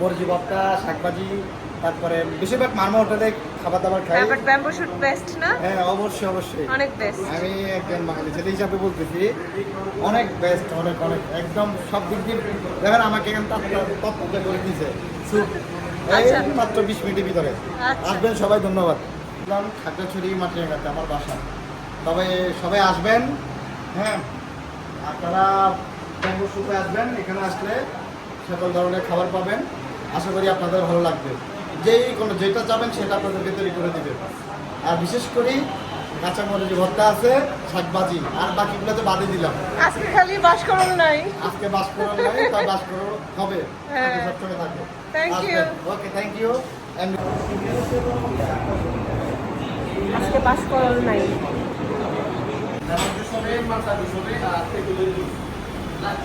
মরজি ভর্তা শাকভাজি তারপরে বেশিরভাগ মারমা হোটেলে খাবার দাবার খাই বাট ব্যাম্বু শুট বেস্ট না? হ্যাঁ অবশ্যই অবশ্যই। অনেক বেস্ট আমি একজন বাঙালি ছেলে হিসাবে বলতেছি অনেক বেস্ট অনেক অনেক একদম সব দিক দিয়ে। দেখেন আমাকে এখানে তত্ত্ব করে দিয়েছে স্যুপ এই আচ্ছা। মাত্র বিশ মিনিটের ভিতরে। আচ্ছা। আসবেন সবাই ধন্যবাদ। খাগড়াছড়ি মাটির কাছে আমার বাসা। তবে সবাই আসবেন হ্যাঁ। আপনারা ব্যাঙ্গল সুপে আসবেন এখানে আসলে সকল ধরনের খাবার পাবেন। আশা করি আপনাদের ভালো লাগবে। যেই কোনো যেটা চাবেন সেটা আপনাদেরকে তৈরি করে দেবে। আর বিশেষ করে কাঁচামরিচ ভর্তা আছে শাকবাজি আর বাকিগুলোতে বাদে দিলাম। আজকে খালি বাসকরণ নাই। আজকে বাস করা নাই তাই বাস করা হবে। হ্যাঁ। সবসময় থাকে Thank you. Okay thank you আজকে বাসকরণ নাই। সবাই মাথা দিতে হবে আর